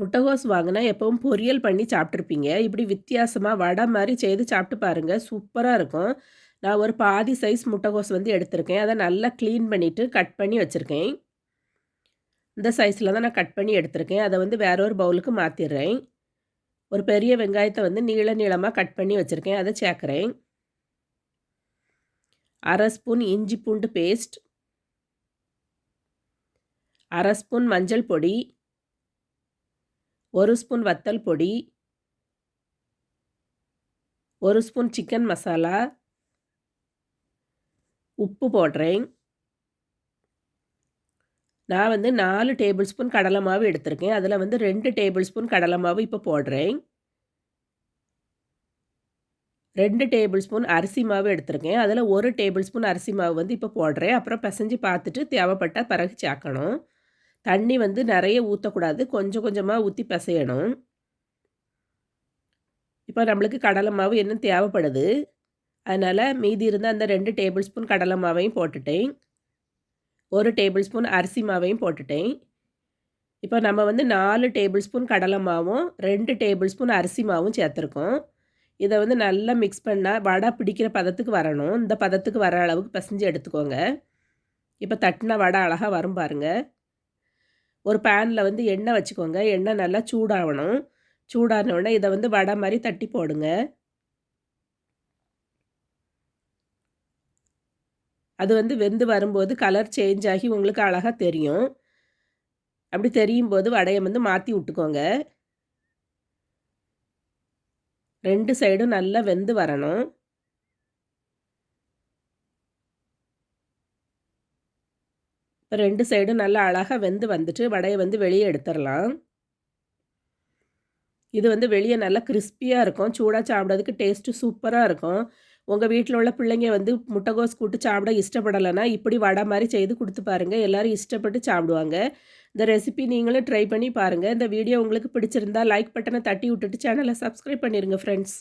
முட்டைகோஸ் வாங்கினா எப்பவும் பொரியல் பண்ணி சாப்பிட்ருப்பீங்க இப்படி வித்தியாசமாக வடை மாதிரி செய்து சாப்பிட்டு பாருங்கள் சூப்பராக இருக்கும். நான் ஒரு பாதி சைஸ் முட்டைகோஸ் வந்து எடுத்திருக்கேன். அதை நல்லா க்ளீன் பண்ணிவிட்டு கட் பண்ணி வச்சுருக்கேன். இந்த சைஸில் தான் நான் கட் பண்ணி எடுத்திருக்கேன். அதை வந்து வேற ஒரு பவுலுக்கு மாற்றிடுறேன் ஒரு பெரிய வெங்காயத்தை வந்து நீள நீளமாக கட் பண்ணி வச்சுருக்கேன். அதை சேர்க்குறேன். அரை ஸ்பூன் இஞ்சி பூண்டு பேஸ்ட் அரை ஸ்பூன் மஞ்சள் பொடி. ஒரு ஸ்பூன் வத்தல் பொடி ஒரு ஸ்பூன் சிக்கன் மசாலா உப்பு போடுறேன். நான் வந்து நாலு டேபிள் ஸ்பூன் கடலை மாவு எடுத்திருக்கேன். அதில் வந்து ரெண்டு டேபிள் ஸ்பூன் கடலை மாவு இப்போ போடுறேன். ரெண்டு டேபிள் ஸ்பூன் அரிசி மாவு எடுத்திருக்கேன். அதில் ஒரு டேபிள் ஸ்பூன் அரிசி மாவு வந்து இப்போ போடுறேன். அப்புறம் பிசைஞ்சு பார்த்துட்டு தேவைப்பட்டால் பிறகு சேர்க்கணும். தண்ணி வந்து நிறைய ஊற்றக்கூடாது கொஞ்சம் கொஞ்சமாக ஊற்றி பிசையணும். இப்போ நம்மளுக்கு கடலை மாவு இன்னும் தேவைப்படுது. அதனால் மீதி இருந்த அந்த ரெண்டு டேபிள் ஸ்பூன் கடலை மாவையும் போட்டுட்டேன். ஒரு டேபிள் ஸ்பூன் அரிசி மாவையும் போட்டுட்டேன். இப்போ நம்ம வந்து நாலு டேபிள் ஸ்பூன் கடலை மாவும் ரெண்டு டேபிள் ஸ்பூன் அரிசி மாவும் சேர்த்துருக்கோம். இதை வந்து நல்லா மிக்ஸ் பண்ணால் வடை பிடிக்கிற பதத்துக்கு வரணும். இந்த பதத்துக்கு வர அளவுக்கு பசைஞ்சு எடுத்துக்கோங்க. இப்போ தட்டினா வடை அழகாக வரும் பாருங்கள் ஒரு பேனில் வந்து எண்ணெய் வச்சுக்கோங்க. எண்ணெய் நல்லா சூடாகணும் சூடானவுடனே இதை வந்து வடை மாதிரி தட்டி போடுங்க. அது வந்து வெந்து வரும்போது கலர் சேஞ்ச் ஆகி உங்களுக்கு அழகாக தெரியும். அப்படி தெரியும் போது வடையை வந்து மாற்றி விட்டுக்கோங்க. ரெண்டு சைடும் நல்லா வெந்து வரணும். ரெண்டு சைடும் நல்லா அழகாக வெந்து வந்துட்டு வடையை வந்து வெளியே எடுத்துடலாம். இது வந்து வெளியே நல்லா கிறிஸ்பியாக இருக்கும். சூடாக சாப்பிட்றதுக்கு டேஸ்ட்டு சூப்பராக இருக்கும். உங்கள் வீட்டில் உள்ள பிள்ளைங்க வந்து முட்டைகோஸ் கூட்டு சாப்பிட இஷ்டப்படலைன்னா இப்படி வடை மாதிரி செய்து கொடுத்து பாருங்கள் எல்லோரும் இஷ்டப்பட்டு சாப்பிடுவாங்க. இந்த ரெசிபி நீங்களும் ட்ரை பண்ணி பாருங்கள் இந்த வீடியோ உங்களுக்கு பிடிச்சிருந்தா லைக் பட்டனை தட்டி விட்டுட்டு சேனலை சப்ஸ்கிரைப் பண்ணிடுங்க ஃப்ரெண்ட்ஸ்